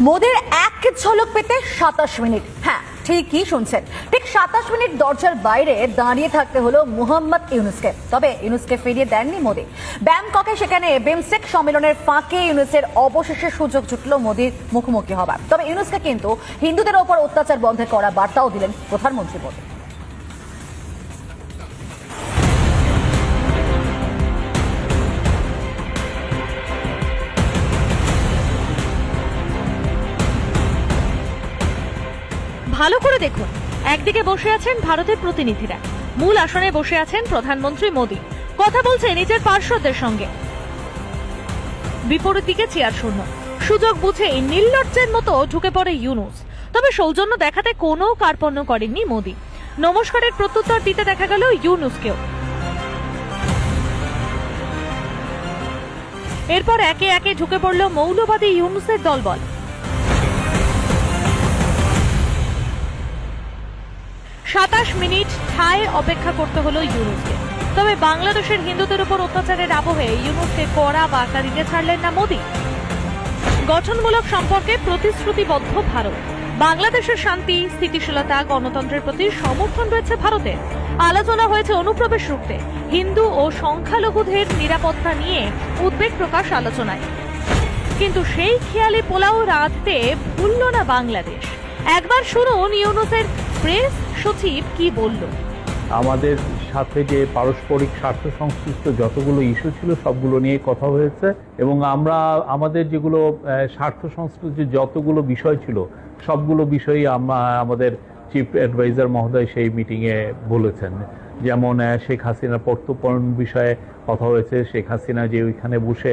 মোদের এক ঝলক পেতে সাতাশ মিনিট। হ্যাঁ ঠিকই শুনছেন। ঠিক সাতাশ মিনিট দরজার বাইরে দাঁড়িয়ে থাকতে হলো মুহাম্মদ ইউনুসকে। তবে ইউনুসকে ফিরিয়ে দেননি মোদি। ব্যাংককে সেখানে বিমস্টেক সম্মেলনের ফাঁকে ইউনুসের অবশেষে সুযোগ জুটল মোদির মুখোমুখি হবার। তবে ইউনুসকে কিন্তু হিন্দুদের ওপর অত্যাচার বন্ধে করা বার্তাও দিলেন প্রধানমন্ত্রী মোদী। ভালো করে দেখুন। একদিকে বসে আছেন ভারতের প্রতিনিধিরা। মূল আসনে বসে আছেন প্রধানমন্ত্রী মোদী। কথা বলছে নিজের পার্শ্বদের সঙ্গে। বিপরীত দিকে চেয়ার শূন্য। সুযোগ বুঝে নির্লজ্জের মতো ঢুকে পড়ে ইউনুস। তবে সৌজন্য দেখাতে কোনো কার্পণ্য করেননি মোদী। নমস্কারের প্রত্যুত্তর দিতে দেখা গেল ইউনুসকেও। এরপর একে একে ঢুকে পড়ল মৌলবাদী ইউনুসের দলবল। সাতাশ মিনিট ঠায় অপেক্ষা করতে হলো ইউনুসকে। তবে বাংলাদেশের হিন্দুদের উপর অত্যাচারের আবহে ইউনুসকে কড়া বার্তা দিতে ছাড়লেন না মোদী। গঠনমূলক সম্পর্কে প্রতিশ্রুতিবদ্ধ ভারত। বাংলাদেশের শান্তি, স্থিতিশীলতা, গণতন্ত্রের প্রতি সমর্থন রয়েছে ভারতের। আলোচনা হয়েছে অনুপ্রবেশ রুখতে। হিন্দু ও সংখ্যালঘুদের নিরাপত্তা নিয়ে উদ্বেগ প্রকাশ আলোচনায়। কিন্তু সেই খেয়ালি পোলাও রাঁধতে ভুলল না বাংলাদেশ। একবার শুনুন ইউনুসের প্রেস সচিব কি বলল? আমাদের সাথে যে পারস্পরিক স্বার্থ সংশ্লিষ্ট যতগুলো ইস্যু ছিল, সবগুলো নিয়ে কথা হয়েছে এবং আমরা আমাদের যেগুলো স্বার্থ সংশ্লিষ্ট যতগুলো বিষয় ছিল, সবগুলো বিষয়ই আমরা, আমাদের চিফ অ্যাডভাইজার মহোদয় সেই মিটিংয়ে বলেছেন, যেমন শেখ হাসিনার প্রত্যর্পণ বিষয়ে কথা হয়েছে, শেখ হাসিনা যে ওইখানে বসে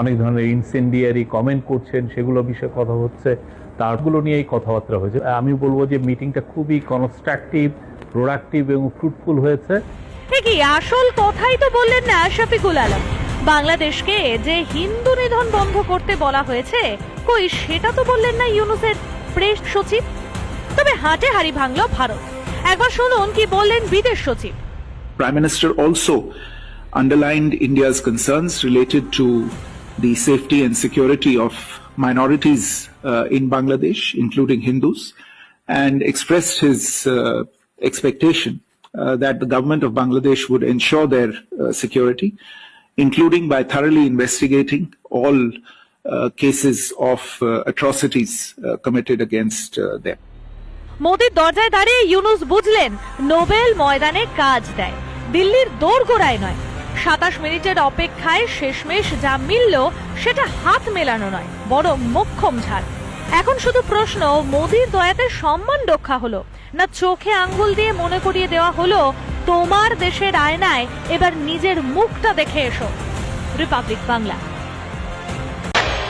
অনেক ধরনের ইনসেন্ডিয়ারি কমেন্ট করছেন, সেগুলো বিষয়ে কথা হচ্ছে, তারগুলো নিয়েই কথাবার্তা হয়েছে। আমি বলব যে মিটিংটা খুবই কনস্ট্রাকটিভ প্রোডাক্টিভ এবং ফ্রুটফুল হয়েছে। ঠিকই আসল কথাই তো বললেন না শফিকুল আলম। বাংলাদেশকে যে হিন্দু নিধন বন্ধ করতে বলা হয়েছে, কই সেটা তো বললেন না ইউনুসের প্রেস সচিব? তবে হাটে হাড়ি ভাঙল ভারত একবার শুনুন কি বললেন বিদেশ সচিব Prime Minister also underlined India's concerns related to the safety and security of minorities uh, in Bangladesh, including Hindus, and expressed his uh, expectation uh, that the government of Bangladesh would ensure their uh, security, including by thoroughly investigating all uh, cases of uh, atrocities uh, committed against uh, them. মোদির দরজায় দাঁড়িয়ে ইউনুস বুঝলেন, Nobel ময়দানে কাজ দেয়। দিল্লির দোরগোড়ায় নয়। সাতাশ মিনিটের অপেক্ষায় শেষমেশ যা মিলল, সেটা হাত মেলানো নয় বড় মোক্ষম ঝাড়। এখন শুধু প্রশ্ন, মোদির দয়াতে সম্মান রক্ষা হলো, না চোখে আঙ্গুল দিয়ে মনে করিয়ে দেওয়া হলো, তোমার দেশের আয়নায় এবার নিজের মুখটা দেখে এসো। রিপাবলিক বাংলা।